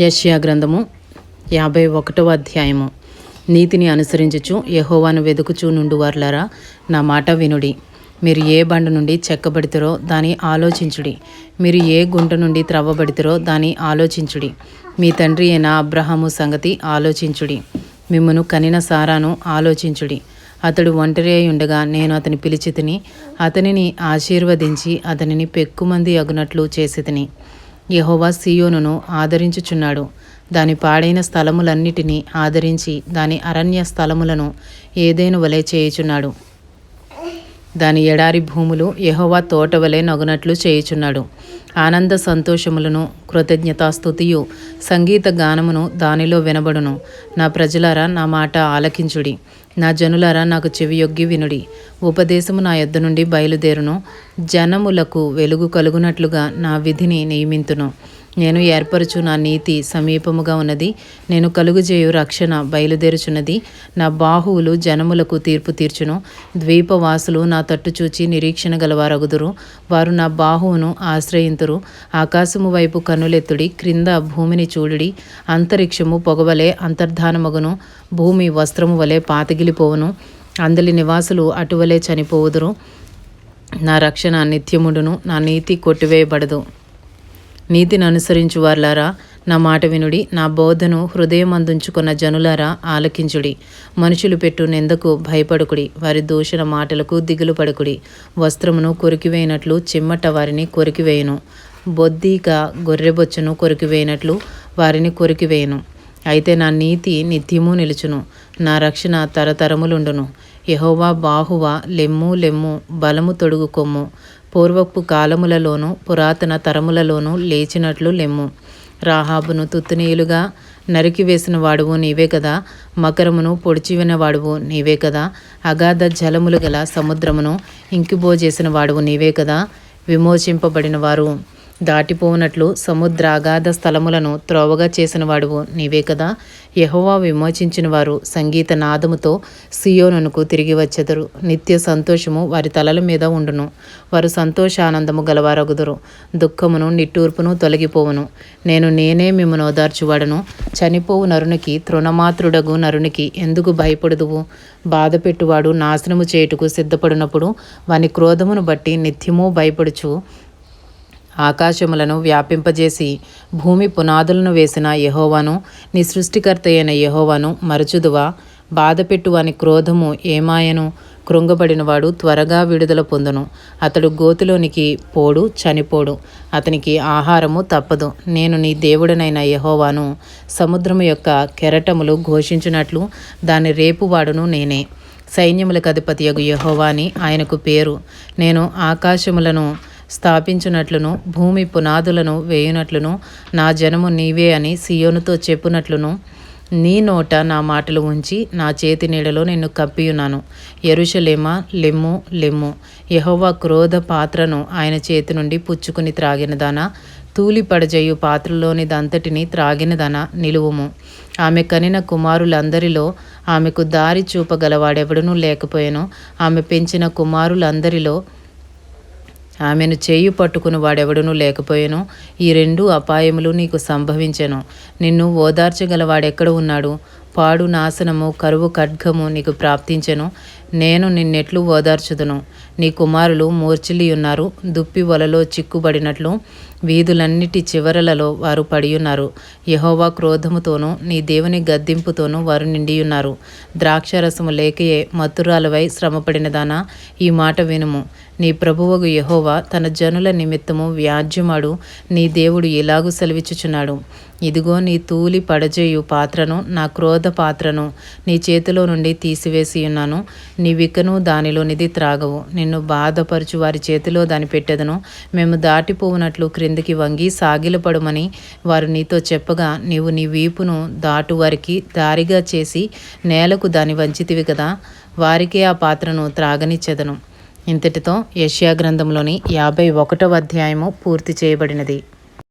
యష్యా గ్రంథము యాభై ఒకటవ అధ్యాయము. నీతిని అనుసరించుచు యహోవాను వెదుకుచూ నుండు వర్లరా నా మాట వినుడి. మీరు ఏ బండ నుండి చెక్కబడితరో దాని ఆలోచించుడి. మీరు ఏ గుంట నుండి త్రవ్వబడితరో దాని ఆలోచించుడి. మీ తండ్రి అయిన అబ్రహాము సంగతి ఆలోచించుడి. మిమ్మను కనిన సారాను ఆలోచించుడి. అతడు ఒంటరి అయి ఉండగా నేను అతని పిలిచి తిని అతనిని ఆశీర్వదించి అతనిని పెక్కుమంది అగునట్లు చేసి తిని. యహోవా సియోనును ఆదరించుచున్నాడు. దాని పాడైన స్థలములన్నిటినీ ఆదరించి దాని అరణ్య స్థలములను ఏదైనా వలె చేయుచున్నాడు. దాని ఎడారి భూములు యహోవా తోట వలె నగునట్లు చేయుచున్నాడు. ఆనంద సంతోషములను కృతజ్ఞతాస్థుతియు సంగీత గానమును దానిలో వినబడును. నా ప్రజలారా నా మాట ఆలకించుడి. నా జనులారా నాకు చెవియొగ్గి వినుడి. ఉపదేశము నా యొద్ద నుండి బయలుదేరును. జనములకు వెలుగు కలుగునట్లుగా నా విధిని నియమింతును. నేను ఏర్పరచు నా నీతి సమీపముగా ఉన్నది. నేను కలుగుజేయు రక్షణ బయలుదేరుచున్నది. నా బాహువులు జనములకు తీర్పు తీర్చును. ద్వీపవాసులు నా తట్టు చూచి నిరీక్షణ గలవారగుదురు. వారు నా బాహువును ఆశ్రయింతురు. ఆకాశము వైపు కన్నులెత్తుడి క్రింద భూమిని చూడుడి. అంతరిక్షము పొగవలే అంతర్ధానమగును. భూమి వస్త్రము వలె పాతగిలిపోవును. అందలి నివాసులు అటువలే చనిపోవుదురు. నా రక్షణ నిత్యముడును. నా నీతి కొట్టివేయబడదు. నీతిని అనుసరించు వార్లారా నా మాట వినుడి నా బోధను హృదయమందుంచుకున్న జనులారా ఆలకించుడి. మనుషులు పెట్టు నిందకు భయపడుకుడి వారి దూషణ మాటలకు దిగులు పడుకుడి వస్త్రమును కొరికివేయినట్లు చిమ్మట వారిని కొరికివేయను. బొద్దీక గొర్రెబొచ్చును కొరికివేయినట్లు వారిని కొరికివేయను. అయితే నా నీతి నిత్యము నిలుచును నా రక్షణ తరతరములుండును. యహోవా బాహువ లెమ్ము లెమ్ము బలము తొడుగు కొమ్ము. పూర్వపు కాలములలోనూ పురాతన తరములలోనూ లేచినట్లు లెమ్ము. రాహాబును తుత్తునీయులుగా నరికివేసిన వాడువు నీవే కదా. మకరమును పొడిచివిన వాడువు నీవే కదా. అగాధ జలములు గల సముద్రమును ఇంకిబోజేసిన వాడువు నీవే కదా. విమోచింపబడిన వారు. దాటిపోనట్లు సముద్రాగాధ స్థలములను త్రోవగా చేసిన వాడువు నీవే కదా. యహోవా విమోచించిన వారు సంగీత నాదముతో సియోనునకు తిరిగి వచ్చెదరు. నిత్య సంతోషము వారి తలల మీద ఉండును. వారు సంతోషానందము గలవారగుదురు. దుఃఖమును నిట్టూర్పును తొలగిపోవును. నేను నేనే మిమ్మను ఓదార్చువాడను. చనిపోవు నరునికి తృణమాత్రుడగు నరునికి ఎందుకు భయపడుదువు? బాధ పెట్టువాడు నాశనము చేయుటకు సిద్ధపడినప్పుడు వాని క్రోధమును బట్టి నిత్యము భయపడుచు ఆకాశములను వ్యాపింపజేసి భూమి పునాదులను వేసిన యహోవాను నీ సృష్టికర్త అయిన యహోవాను మరచుదువా. బాధపెట్టు క్రోధము ఏమాయను? కృంగబడినవాడు త్వరగా విడుదల పొందును. అతడు గోతిలోనికి పోడు చనిపోడు. అతనికి ఆహారము తప్పదు. నేను నీ దేవుడనైన యహోవాను సముద్రము యొక్క కెరటములు ఘోషించినట్లు దాని రేపువాడును నేనే. సైన్యములకు అధిపతియగు యహోవాని ఆయనకు పేరు. నేను ఆకాశములను స్థాపించునట్లును భూమి పునాదులను వేయునట్లును నా జనము నీవే అని సియోనుతో చెప్పునట్లును. నీ నోట నా మాటలు ఉంచి నా చేతి నీడలో నిన్ను కప్పియున్నాను. ఎరుషలేమ లెమ్ము లెమ్ము. యహోవా క్రోధ పాత్రను ఆయన చేతి నుండి పుచ్చుకుని త్రాగినదానా? తూలి పడజేయు పాత్రలోనిదంతటిని త్రాగినదన? నిలువుము. ఆమె కనిన కుమారులందరిలో ఆమెకు దారి చూపగలవాడెవడనూ లేకపోయాను. ఆమె పెంచిన కుమారులందరిలో ఆమెను చేయి పట్టుకుని వాడెవడునూ లేకపోయాను. ఈ రెండు అపాయములు నీకు సంభవించెను. నిన్ను ఓదార్చగల వాడెక్కడ ఉన్నాడు? పాడు నాశనము కరువు ఖడ్గము నీకు ప్రాప్తించెను. నేను నిన్నెట్లు ఓదార్చుదును. నీ కుమారులు మూర్చిలి ఉన్నారు దుప్పి వలలో చిక్కుబడినట్లు వీధులన్నిటి చివరలలో వారు పడియున్నారు. యహోవా క్రోధముతోనూ నీ దేవుని గద్దింపుతోనూ వారు నిండియున్నారు. ద్రాక్షరసము లేకయే మత్తురాలవై శ్రమపడినదానా? ఈ మాట వినుము. నీ ప్రభువగు యహోవా తన జనుల నిమిత్తము వ్యాజ్యమాడు నీ దేవుడు ఇలాగూ సెలవిచ్చుచున్నాడు? ఇదిగో నీ తూలి పడజేయు పాత్రను నా క్రోధ పాత్రను నీ చేతిలో నుండి తీసివేసి ఉన్నాను నీ వికను దానిలోనిది త్రాగవు. నిన్ను బాధపరచు వారి చేతిలో దాని పెట్టెదను మేము దాటిపోవునట్లు క్రిందికి వంగి సాగిలపడమని వారు నీతో చెప్పగా నీవు నీ వీపును దాటు వారికి దారిగా చేసి నేలకు దాని వంచితివి కదా వారికే ఆ పాత్రను త్రాగనిచ్చెదను ఇంతటితో యష్యా గ్రంథంలోని యాభై ఒకటవ అధ్యాయము పూర్తి చేయబడినది.